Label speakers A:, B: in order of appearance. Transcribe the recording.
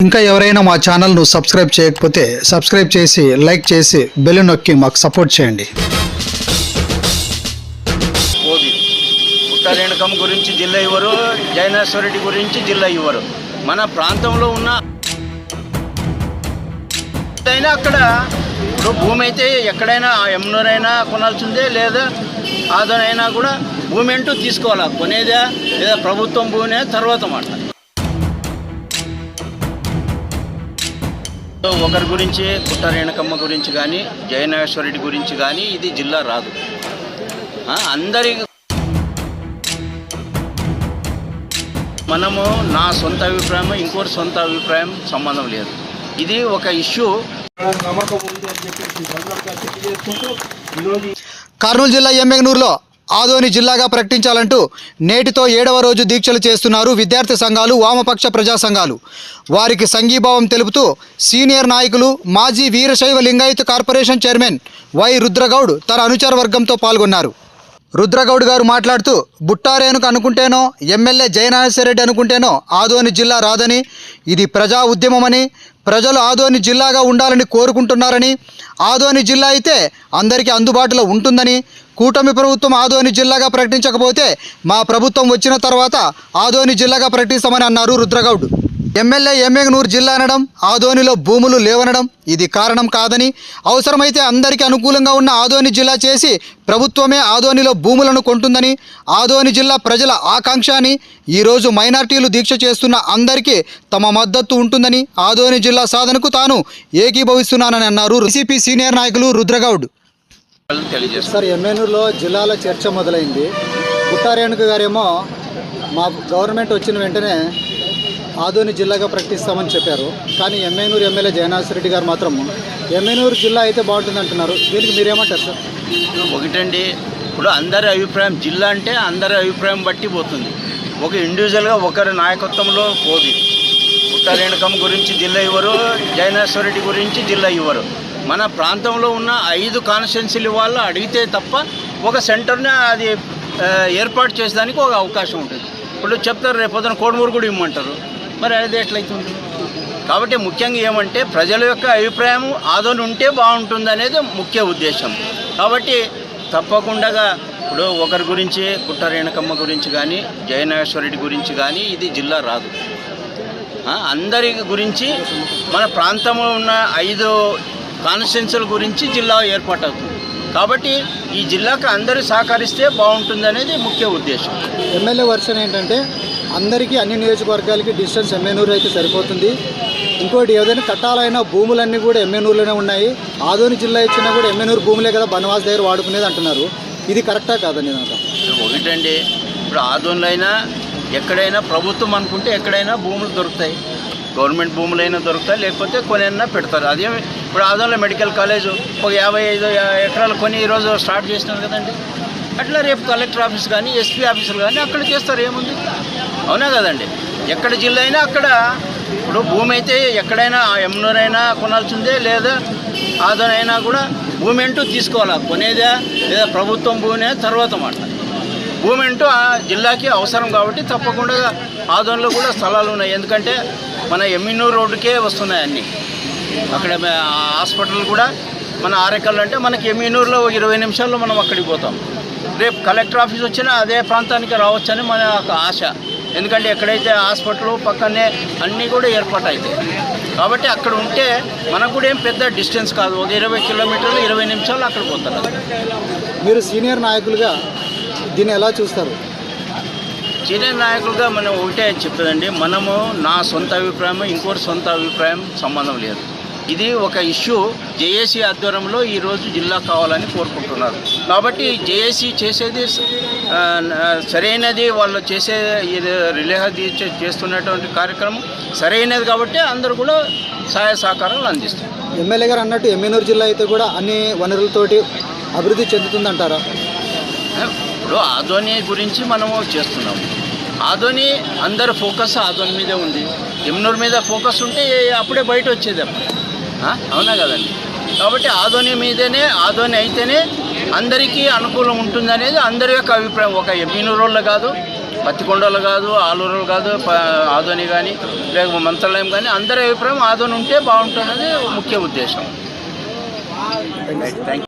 A: ఇంకా ఎవరైనా మా ఛానల్ను సబ్స్క్రైబ్ చేయకపోతే సబ్స్క్రైబ్ చేసి లైక్ చేసి బెల్ నొక్కి మాకు సపోర్ట్ చేయండి.
B: ఓది గురించి జిల్లా ఇవ్వరు జైనేశ్వరెడ్డి గురించి జిల్లా ఇవ్వరు మన ప్రాంతంలో ఉన్న అయినా అక్కడ ఇప్పుడు భూమి అయితే ఎక్కడైనా ఎమ్నూరైనా కొనాల్సిందే లేదా ఆదోనైనా కూడా భూమి అంటూ తీసుకోవాలా? కొనేదా? లేదా ప్రభుత్వం భూమినే తర్వాత మాట ఒకరి గురించి పుట్టారేణకమ్మ గురించి కానీ జయనాగేశ్వరరెడ్డి గురించి కానీ ఇది జిల్లా రాదు. అందరి మనము నా సొంత అభిప్రాయం ఇంకోటి సొంత అభిప్రాయం సంబంధం లేదు. ఇది ఒక ఇష్యూ.
A: కర్నూలు జిల్లా ఎమ్మెగనూరులో ఆదోని జిల్లాగా ప్రకటించాలంటూ నేటితో ఏడవ రోజు దీక్షలు చేస్తున్నారు విద్యార్థి సంఘాలు వామపక్ష ప్రజా సంఘాలు. వారికి సంఘీభావం తెలుపుతూ సీనియర్ నాయకులు మాజీ Veerashaiva Lingayat corporation chairman Y Rudragoud తన అనుచర వర్గంతో పాల్గొన్నారు. రుద్రగౌడ్ గారు మాట్లాడుతూ బుట్టారేనుకు అనుకుంటేనో ఎమ్మెల్యే జయనాథరెడ్డి అనుకుంటేనో ఆదోని జిల్లా రాదని ఇది ప్రజా ఉద్యమమని ప్రజలు ఆదోని జిల్లాగా ఉండాలని కోరుకుంటున్నారని ఆదోని జిల్లా అయితే అందరికీ అందుబాటులో ఉంటుందని కూటమి ప్రభుత్వం ఆదోని జిల్లాగా ప్రకటించకపోతే మా ప్రభుత్వం వచ్చిన తర్వాత ఆదోని జిల్లాగా ప్రకటిస్తామని అన్నారు రుద్రగౌడ్. ఎమ్మెల్యే ఎమ్మెగనూరు జిల్లా అనడం ఆదోనిలో భూములు లేవనడం ఇది కారణం కాదని అవసరమైతే అందరికీ అనుకూలంగా ఉన్న ఆదోని జిల్లా చేసి ప్రభుత్వమే ఆదోనిలో భూములను కొంటుందని ఆదోని జిల్లా ప్రజల ఆకాంక్ష అని ఈరోజు మైనార్టీలు దీక్ష చేస్తున్న అందరికీ తమ మద్దతు ఉంటుందని ఆదోని జిల్లా సాధనకు తాను ఏకీభవిస్తున్నానని అన్నారు సిపి సీనియర్ నాయకులు రుద్రగౌడ్. సార్ ఎమ్మెనూరులో జిల్లాల చర్చ మొదలైంది. పుట్టారేణుక గారేమో మా గవర్నమెంట్ వచ్చిన వెంటనే ఆదోని జిల్లాగా ప్రకటిస్తామని చెప్పారు. కానీ ఎమ్మెనూరు ఎమ్మెల్యే జయనాథ్ రెడ్డి గారు మాత్రం ఎమ్మెనూరు జిల్లా అయితే బాగుంటుంది అంటున్నారు. దీనికి మీరేమంటారు సార్?
B: ఒకటండి ఇప్పుడు అందరి అభిప్రాయం జిల్లా అంటే అందరి అభిప్రాయం బట్టి పోతుంది. ఒక ఇండివిజువల్గా ఒకరి నాయకత్వంలో పోదు. ఉత్తరేణకం గురించి జిల్లా ఇవ్వరు జైనేశ్వరరెడ్డి గురించి జిల్లా ఇవ్వరు. మన ప్రాంతంలో ఉన్న ఐదు కాన్స్టిట్యున్సీలు వాళ్ళు అడిగితే తప్ప ఒక సెంటర్ని అది ఏర్పాటు చేసేదానికి ఒక అవకాశం ఉంటుంది. ఇప్పుడు చెప్తారు రేపు పొద్దున కోడుమూరు కూడా ఇమ్మంటారు. మరి అది ఎట్లయితుంది కాబట్టి ముఖ్యంగా ఏమంటే ప్రజల యొక్క అభిప్రాయం ఆదోని ఉంటే బాగుంటుంది అనేది ముఖ్య ఉద్దేశం. కాబట్టి తప్పకుండా ఇప్పుడు ఒకరి గురించి పుట్టారేణకమ్మ గురించి కానీ జయనాగేశ్వరరెడ్డి గురించి కానీ ఇది జిల్లా రాదు. అందరి గురించి మన ప్రాంతంలో ఉన్న ఐదు కాన్స్టిట్యున్సీల గురించి జిల్లా ఏర్పాటవుతుంది. కాబట్టి ఈ జిల్లాకు అందరూ సహకరిస్తే బాగుంటుంది అనేది ముఖ్య ఉద్దేశం.
A: ఎమ్మెల్యే వర్షన్ ఏంటంటే అందరికీ అన్ని నియోజకవర్గాలకి డిస్టెన్స్ ఎమ్మెనూరు అయితే సరిపోతుంది. ఇంకోటి ఏదైనా కట్టాలైన భూములన్నీ కూడా ఎమ్మెనూరులోనే ఉన్నాయి. ఆదోని జిల్లా ఇచ్చినా కూడా ఎమ్మెనూరు భూములే కదా బనవాస్ దగ్గర వాడుకునేది అంటున్నారు. ఇది కరెక్టా కాదండి నాకు
B: ఒకటండి ఇప్పుడు ఆదోన్లో అయినా ఎక్కడైనా ప్రభుత్వం అనుకుంటే ఎక్కడైనా భూములు దొరుకుతాయి. గవర్నమెంట్ భూములైనా దొరుకుతాయి లేకపోతే కొనైనా పెడతారు. అదే ఇప్పుడు ఆదోన్లో మెడికల్ కాలేజ్ ఒక యాభై ఐదు ఎకరాలు కొని ఈరోజు స్టార్ట్ చేసినారు కదండి. అట్లా రేపు కలెక్టర్ ఆఫీస్ కానీ ఎస్పీ ఆఫీసులు కానీ అక్కడ చేస్తారు ఏముంది? అవునా కదండి. ఎక్కడ జిల్లా అయినా అక్కడ ఇప్పుడు భూమి అయితే ఎక్కడైనా ఎమ్నూరైనా కొనాల్సిందే లేదా ఆదోనైనా కూడా భూమి అంటూ తీసుకోవాలా? కొనేదా? లేదా ప్రభుత్వం భూమినే? తర్వాత మాట. భూమి అంటూ ఆ జిల్లాకి అవసరం కాబట్టి తప్పకుండా ఆదోన్లో కూడా స్థలాలు ఉన్నాయి. ఎందుకంటే మన ఎమ్మినూరు రోడ్డుకే వస్తున్నాయి అన్నీ. అక్కడ హాస్పిటల్ కూడా మన ఆరేకల్ అంటే మనకి ఎమ్మినూరులో ఇరవై నిమిషాల్లో మనం అక్కడికి పోతాం. రేపు కలెక్టర్ ఆఫీస్ వచ్చినా అదే ప్రాంతానికి రావచ్చని మన ఒక ఆశ. ఎందుకంటే ఎక్కడైతే హాస్పిటల్ పక్కనే అన్నీ కూడా ఏర్పాటు అవుతాయి కాబట్టి అక్కడ ఉంటే మనకు కూడా ఏం పెద్ద డిస్టెన్స్ కాదు. ఒక ఇరవై కిలోమీటర్లు ఇరవై నిమిషాలు అక్కడ పోతారు.
A: మీరు సీనియర్ నాయకులుగా దీన్ని ఎలా చూస్తారు?
B: సీనియర్ నాయకులుగా మనం ఒకటే చెప్పదండి. మనము నా సొంత అభిప్రాయం ఇంకోటి సొంత అభిప్రాయం సంబంధం లేదు. ఇది ఒక ఇష్యూ జేఏసీ ఆధ్వర్యంలో ఈరోజు జిల్లా కావాలని కోరుకుంటున్నారు. కాబట్టి జేఏసీ చేసేది సరైనది వాళ్ళు చేసే ఇది రిలేహ దీక్ష చేస్తున్నటువంటి కార్యక్రమం సరైనది కాబట్టి అందరూ కూడా సహాయ సహకారాలు అందిస్తారు.
A: ఎమ్మెల్యే గారు అన్నట్టు ఎమ్మెనూరు జిల్లా అయితే కూడా అన్ని వనరులతోటి అభివృద్ధి చెందుతుందంటారా?
B: ఇప్పుడు ఆదోని గురించి మనము చేస్తున్నాము ఆదోని అందరి ఫోకస్ ఆదోని మీదే ఉంది. ఎమ్నూరు మీద ఫోకస్ ఉంటే అప్పుడే బయట వచ్చేది అప్పుడు? అవునా కదండి. కాబట్టి ఆధోని మీదనే ఆధోని అయితేనే అందరికీ అనుకూలం ఉంటుందనేది అందరి యొక్క అభిప్రాయం. ఒక ఎమ్మినూరోళ్ళు కాదు పత్తికొండలు కాదు ఆలూరులు కాదు ఆధోని కానీ లేక మంత్రాలయం కానీ అందరి అభిప్రాయం ఆదోని ఉంటే బాగుంటుంది ముఖ్య ఉద్దేశం. Thank you